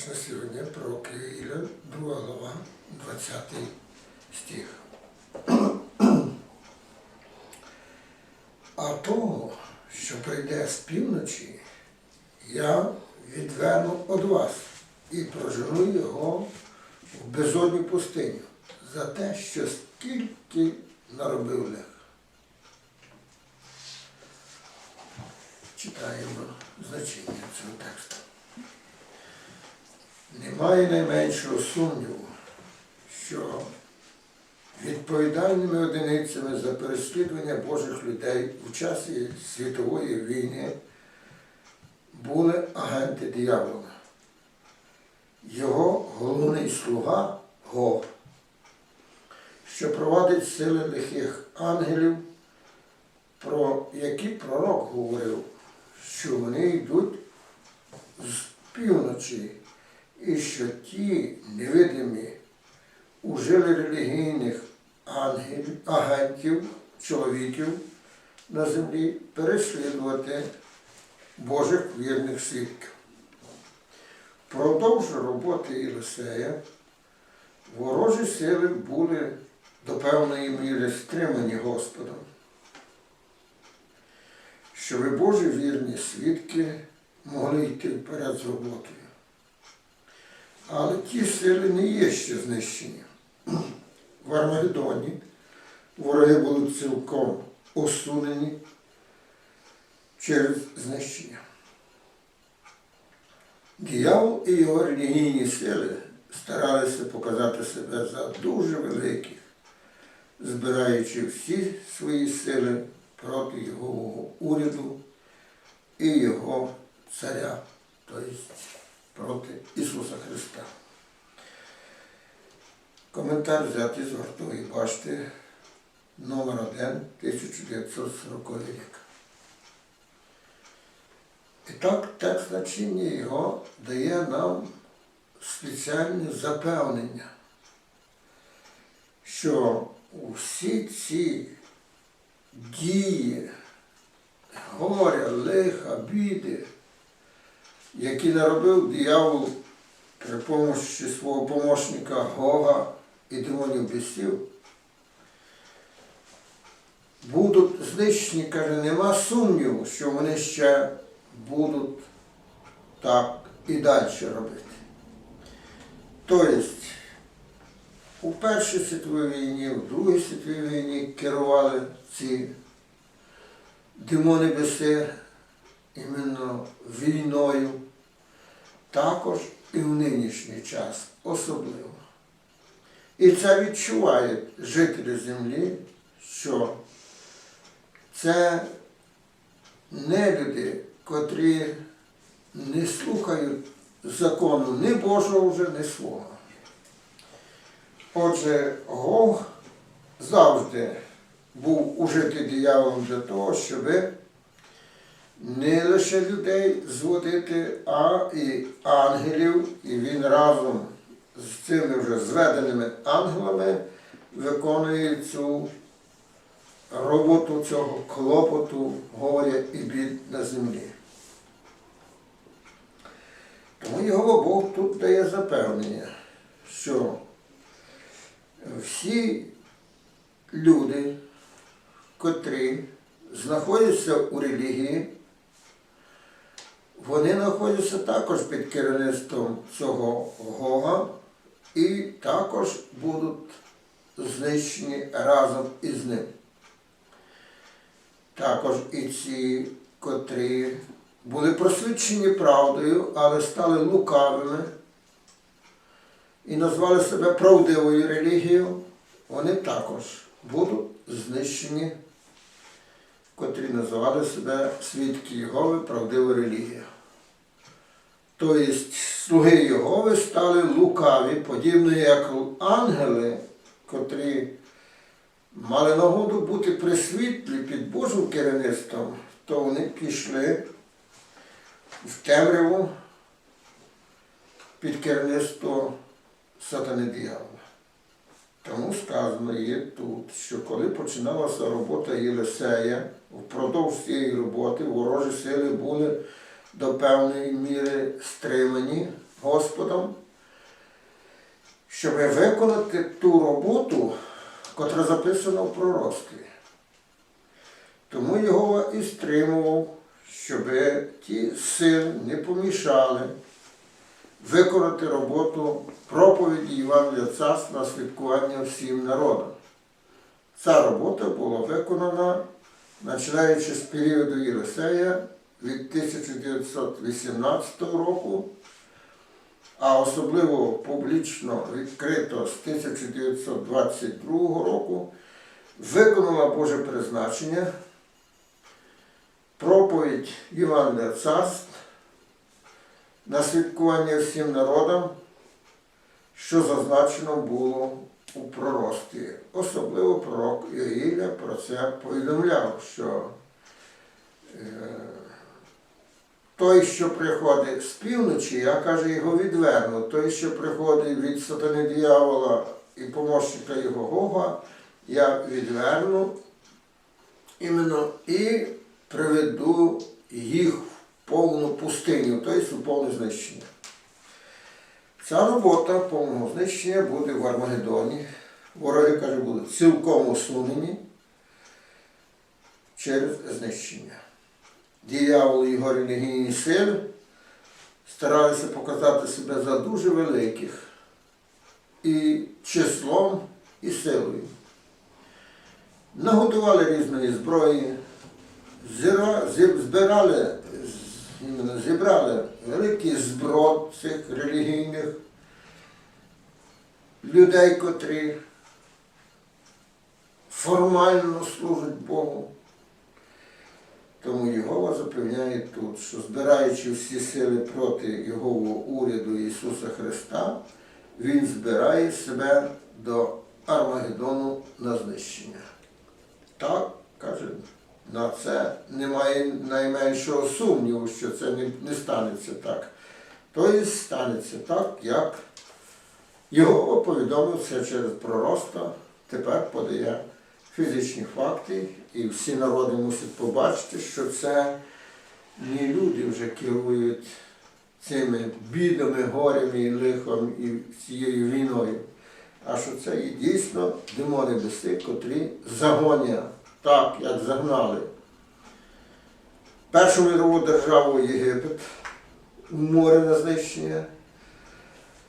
зустріч на сьогодні про Киїля, 2 глава, 20 стих. А того, що прийде з півночі, я відверну від вас і прожену його в безодню пустиню за те, що скільки наробив лех. Читаємо значення цього тексту. Немає найменшого сумніву, що відповідальними одиницями за переслідування Божих людей у часі світової війни були агенти диявола. Його головний слуга Гог, що провадить сили лихих ангелів, про які пророк говорив, що вони йдуть з півночі, і що ті невидимі ужили релігійних ангелів, агентів, чоловіків на землі переслідувати Божих вірних свідків. Продовж роботи Єлисея ворожі сили були до певної міри стримані Господом, щоб Божі вірні свідки могли йти вперед з роботою. Але ті сили не є ще знищені. В Армагеддоні вороги були цілком осунені через знищення. Диявол і його релігійні сили старалися показати себе за дуже великих, збираючи всі свої сили проти його уряду і його царя, тобто проти Ісуса Христа. Коментар взятий з гуртової башти номер 1 1940 рік. І так текст значення його дає нам спеціальне запевнення, що усі ці дії, горя, лиха, біди, які наробив диявол при помощі свого помощника Гога і демонів бісів, будуть знищені, каже, нема сумніву, що вони ще будуть так і далі робити. Тобто, у Першій світовій війні, у Другій світовій війні керували ці демони біси іменно війною, також і в нинішній час особливо. І це відчувають жителі землі, що це не люди, котрі не слухають закону ні Божого вже, ні свого. Отже, Гог завжди був ужитий дияволом для того, щоб не лише людей зводити, а і ангелів, і він разом з цими вже зведеними ангелами виконує цю роботу цього клопоту, горя і бід на землі. Тому його Бог тут дає запевнення, що всі люди, котрі знаходяться у релігії, вони знаходяться також під керівництвом цього Гога і також будуть знищені разом із ним. Також і ці, котрі були просвідчені правдою, але стали лукавими і назвали себе правдивою релігією, вони також будуть знищені, котрі називали себе свідки Єгови, правдива релігія. Тобто слуги Єгови стали лукаві, подібно як ангели, котрі мали нагоду бути при світлі під Божим керівництвом, то вони пішли в темряву під керівництво сатани диявола. Тому сказано є тут, що коли починалася робота Єлисея, впродовж цієї роботи ворожі сили були до певної міри стримані Господом, щоб виконати ту роботу, котра записана в пророцтві. Тому його і стримував, щоб ті сили не помішали виконати роботу проповіді Євангелія Царства святкування всім народам. Ця робота була виконана, починаючи з періоду Єлисея від 1918 року, а особливо публічно відкрито з 1922 року, виконала Боже призначення, проповідь Євангелія Царств на святкування всім народам, що зазначено було у пророцтві. Особливо пророк Ігіля про це повідомляв, що е, той, що приходить з півночі, я каже, його відверну. Той, що приходить від сатани диявола і помощника його Гога, я відверну іменно і приведу їх в повну пустиню, тобто в повне знищення. Ця робота повного знищення буде в Армагеддоні. Вороги, каже, будуть цілком усунені через знищення. Діявол і його релігійні сили старалися показати себе за дуже великих і числом, і силою. Наготували різної зброї, збирали, зібрали великий зброд цих релігійних людей, котрі формально служать Богу. Тому Єгова запевняє тут, що збираючи всі сили проти Його уряду Ісуса Христа, Він збирає себе до Армагеддону на знищення. Так, каже, на це немає найменшого сумніву, що це не, не станеться так. Тобто станеться так, як Його повідомив це через пророцтво, тепер подає фізичні факти, і всі народи мусять побачити, що це не люди вже керують цими бідами, горями і лихом і цією війною, а що це є дійсно демони безси, котрі загонять так, як загнали. Першу мирову державу Єгипет море на знищення,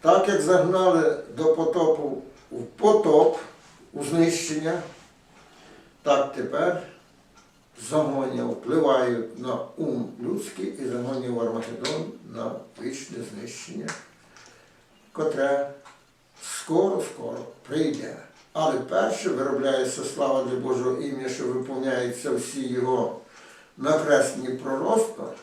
так як загнали до потопу в потоп у знищення, так тепер загоння впливають на ум людський і загоння в Армагеддон на вічне знищення, котре скоро-скоро прийде. Але перше виробляється слава для Божого ім'я, що виповняються всі його накреслені пророцтва.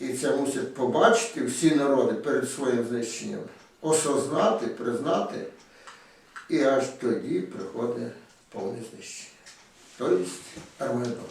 І це мусять побачити всі народи перед своїм знищенням, осознати, признати, і аж тоді приходить повне знищення. Тобто Армагеддон.